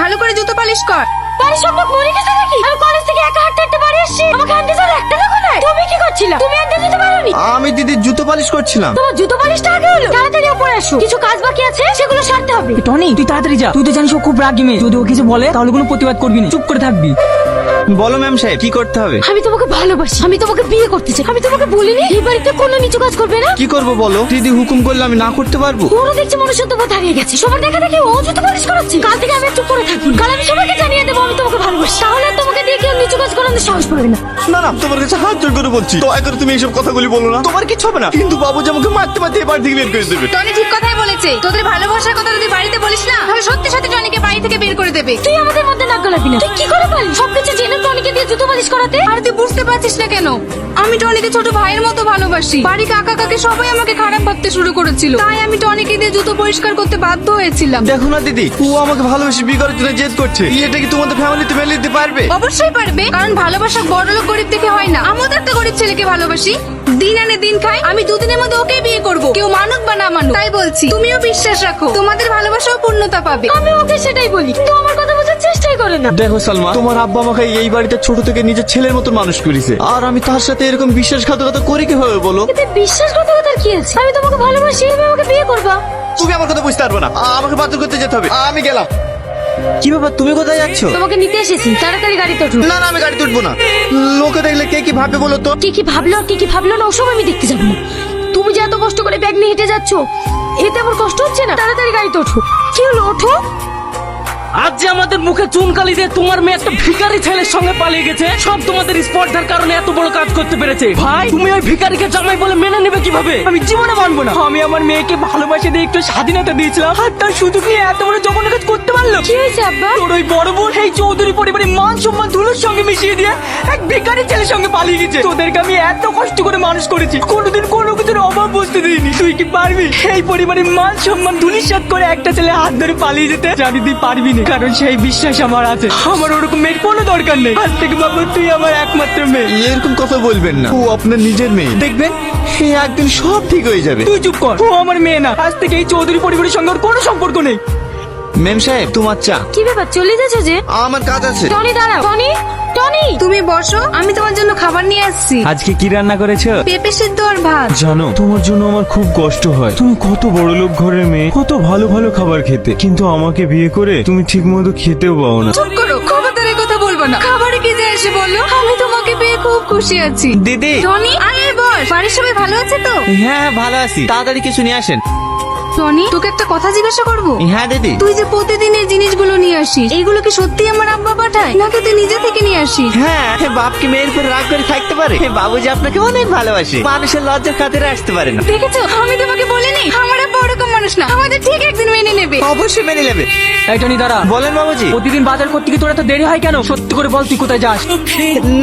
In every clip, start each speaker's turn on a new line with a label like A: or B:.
A: ভালো করে জুতো পালিশ কর।
B: বাড়ির সব লোক মরে গেছে নাকি? আমি কলেজ থেকে একা হাঁটতে হাঁটতে বাড়ি আসছি। আমাকে আনতে একটা দেখো না তুমি কি করছিলা? তুমি আনতে যেতে পারোনি?
C: আমি দিদির জুতো পালিশ করছিলাম।
B: তোমার জুতো পালিশটা আগে হলো। তাড়াতাড়ি উপরে আসো। কিছু কাজ বাকি আছে সেগুলো সারতে হবে।
D: টনি তুই তাড়াতাড়ি যা। তুই তো জানিস ও খুব রাগি মেয়ে। যদি ও কিছু বলে তাহলে কোনো প্রতিবাদ করবি না। চুপ করে থাকবি।
C: বলো ম্যাম সাহেব কি করতে হবে?
B: আমি তোমাকে ভালোবাসি আমি তোমাকে বিয়ে করতে চাই। আমি তোমাকে বলিনি এই বাড়িতে কোনো নিচু কাজ করবে না।
C: কি করব বলো? দিদি হুকুম করলে আমি না করতে পারব?
B: ওরও দেখছি মনুষ্যত্ব হারিয়ে গেছে। সবার দেখা দেখি ও জুতো পালিশ করাচ্ছে কাল থেকে আমি চুপ করে থাকব কাল আমি সবাইকে জানিয়ে দেবো আমি তোমাকে ভালোবাসি। তাহলে তোমাকে দিয়ে কেউ নিচু কাজ করানোর সাহস পাবে না।
C: না না তোমার কাছে হাত জোর করে বলছি। দয়া করে তুমি এইসব কথাগুলি বলো না। তোমার কিছু হবে না। কিন্তু বাবুজি আমাকে মারতে মারতে এবার থেকে বের করে দেবে।
A: টনি ঠিক কথাই বলেছে। তোদের ভালোবাসার কথা যদি বাড়িতে বলিস না তাহলে সত্যি সত্যি টনিকে বাড়ি থেকে বের করে দেবে।
B: তুই আমাদের মধ্যে গলাবি না। তুই কি করে পারলি? সবকিছু জেনে টনিকে দিয়ে জুতো পালিশ করাতে।
A: আর তুই বুঝতে পারছিস না কেন? আমি টনিকে ছোট ভাইয়ের মতো ভালোবাসি। বাড়ি কাকা কাকে সবাই আমাকে খারাপ ভাবতে শুরু করেছিল। তাই আমি টনিকে দিয়ে জুতো পরিষ্কার করতে বাধ্য হয়েছিলাম।
C: দেখো না দিদি ও আমাকে ভালোবেসে বিয়ে করার জন্য জেদ করছে। এটা কি তোমাদের ফ্যামিলিতে মেলে দিতে পারবে?
A: অবশ্যই পারবে কারণ ভালোবাসা বড় লোক গরিব দেখে হয় না। আমাদের একটা গরিব ছেলেকে ভালোবাসি। দিন আনে দিন খাই আমি দুদিনের মধ্যে ওকেই বিয়ে করব। কেউ মানুক বা না মানুক তাই বলছি। তুমিও বিশ্বাস রাখো তোমাদের ভালোবাসাও পূর্ণতা পাবে।
B: আমি ওকে সেটাই বলি। কিন্তু আমার করে না।
C: দেখো সালমা তোমার আব্বা আমাকে এই বাড়িতে ছোট থেকে নিজের ছেলের মতো মানুষ করেছে। আর আমি তার সাথে এরকম বিশ্বাসঘাতকতা করি কীভাবে বলো?
B: এতে বিশ্বাসঘাতকতার কি আছে? আমি তোমাকে ভালোবাসি তুমি আমাকে বিয়ে করবা?
C: তুমি আমার কথা বুঝতে পারবে না। আমাকে বাতিল করতে যেতে হবে। আমি গেলাম। কি ব্যাপার তুমি কোথায় যাচ্ছ?
B: তোমাকে নিতে এসেছি তাড়াতাড়ি গাড়িতে ওঠো
C: না না আমি গাড়ি তুলবো না। লোকে দেখলে কে কি ভাববে বলো তো?
B: কি কি ভাবলো আর কি কি ভাবলো না ওসব আমি দেখতে যাব না। তুমি যে এত কষ্ট করে ব্যাগ নিয়ে হেঁটে যাচ্ছ এতে আমার কষ্ট হচ্ছে না। তাড়াতাড়ি গাড়িতে ওঠো কি হলো ওঠো।
D: আজ যে আমাদের মুখে চুনকালি দিয়ে তোমার মেয়ে একটা ভিখারি ছেলের সঙ্গে পালিয়ে গেছে সব তোমাদের স্পর্ধার কারণে এত বড় কাজ করতে পেরেছে। ভাই তুমি ওই ভিখারিকে জামাই বলে মেনে নেবে কীভাবে? আমি জীবনে মানবো না। আমি আমার মেয়েকে ভালোবাসে দিয়ে একটু স্বাধীনতা দিয়েছিলাম আর তার সুযোগ নিয়ে এত বড় জঘন্য কাজ করতে পারল
B: কি হয়েছে আব্বা?
D: তোর ওই বড় বোন এই চৌধুরী পরিবারের মান সম্মান ধুলোর সঙ্গে মিশিয়ে দিয়ে এক ভিখারি ছেলের সঙ্গে পালিয়ে গেছে। তোদেরকে আমি এত কষ্ট করে মানুষ করেছি কোনোদিন কোনো কিছুর অভাব বুঝতে দিইনি। তুই কি পারবি? এই পরিবারের মান সম্মান ধুলিসাত করে একটা ছেলে হাত ধরে পালিয়ে যেতে? জানি তুই পারবি না। কারণ সেই বিশ্বাস আমার আছে। আমার ওরকম মেয়ের কোনো দরকার নেই। আজ থেকে বাবু তুই আমার একমাত্র মেয়ে।
C: এরকম কথা বলবেন না। ও আপনার নিজের মেয়ে। দেখবেন? সে একদিন সব ঠিক হয়ে যাবে।
D: তুই চুপ কর। ও আমার মেয়ে না। আজ থেকে এই চৌধুরী পরিবারের সঙ্গে ওর কোনো সম্পর্ক নেই।
C: মেম সাহেব তোমার চা।
B: কি ব্যাপার? চলে যাচ্ছ যে?
C: আমার কাজ আছে।
B: টনি দাঁড়াও। টনি? টনি!
A: তুমি বসো আমি তোমার জন্য খাবার নিয়ে আসছি।
E: আজকে কি রান্না করেছ?
A: পেঁপে সিদ্ধ আর ভাত।
E: জানো তোমার জন্য আমার খুব কষ্ট হয়। তুমি কত বড় লোক ঘরের মেয়ে কত ভালো ভালো খাবার খেতে। কিন্তু আমাকে বিয়ে করে তুমি ঠিক মতো খেতেও পাও না।
A: চুপ করো খবরদার কথা বলব না। খাবারে কি যায় এসে বলল আমি তোমাকে পেয়ে খুব খুশি আছি।
C: দিদি!
A: টনি আরে বল বাড়ির সবাই ভালো আছে তো?
C: হ্যাঁ ভালো আছি। তাড়াতাড়ি কিছু নিয়ে আসেন।
A: টনি তোকে একটা কথা জিজ্ঞাসা করব?
C: হ্যাঁ দিদি।
A: তুই যে প্রতিদিন এই জিনিসগুলো নিয়ে আসিস এইগুলো কি সত্যি আমার আব্বা পাঠায়? নাকি তুই নিজে থেকে নিয়ে আসিস?
C: হ্যাঁ বাপকে মেয়ের উপর রাগ করে থাকতে পারে। বাবুজি আপনাকে অনেক ভালোবাসে। মানুষের লজ্জার খাতিরে আসতে পারে না।
A: দেখেছ? আমি তোমাকে বলিনি আমার বড় কম মানুষ না। আমাদের ঠিক একদিন মেনে নেবে।
C: অবশ্যই মেনে নেবে।
D: এই টনি দাঁড়া।
C: বলেন বাবুজি।
D: প্রতিদিন বাজার করতে গিয়ে তোর এত দেরি হয় কেন? সত্যি করে বল তুই কোথায় যাস?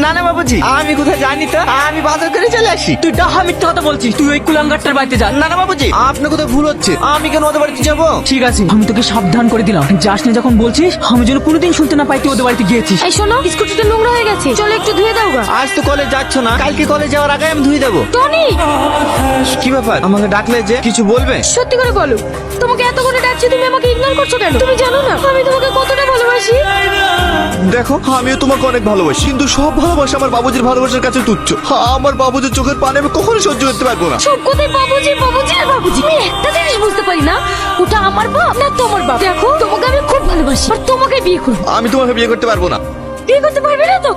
C: না না বাবুজি আমি কোথায় জানি তো? আমি বাজার করে চলে আসি।
D: তুই ডাহা মিথ্যা কথা বলছিস তুই ওই কুলাঙ্গারটার বাড়িতে যা।
C: না না বাবুজি আপনার কোথায় ভুল হচ্ছে। আমি কেন ওদের বাড়িতে যাব?
D: ঠিক আছে আমি তোকে সাবধান করে দিলাম। যাস না যখন বলছিস আমি যেন কোনোদিন শুনতে না পাই তুই ওদের বাড়িতে গিয়েছিস।
B: এই শোনো স্কুটিটা নোংরা হয়ে গেছে। চলো একটু ধুয়ে দাও গা।
C: আজ তো কলেজ যাচ্ছ না কালকে কলেজ যাওয়ার আগে আমি ধুয়ে দেবো।
B: টনি!
C: কি ব্যাপার? আমাকে ডাকলে যে কিছু বলবে?
B: সত্যি করে বলো। তোমাকে এত করে ডাকছি তুমি আমাকে ইগনোর করছ কেন? তুমি জানো না আমি তোমাকে কতটা ভালোবাসি?
C: দেখো আমিও তোমাকে অনেক ভালোবাসি কিন্তু সব ভালোবাসা আমার বাবুজির ভালোবাসার কাছে তুচ্ছ। আমার বাবুজির চোখের পানি আমি কখনো সহ্য করতে পারব না।
B: সব কথাই বাবুজি বাবুজি আর বাবুজি। আমি একটা জিনিস বুঝতে পারি না ওটা আমার বাপ না তোমার বাপ? দেখো তোমাকে আমি খুব ভালোবাসি আর তোমাকে বিয়ে করব।
C: আমি তোমাকে বিয়ে করতে পারব না।
B: বিয়ে করতে পারবে না তো?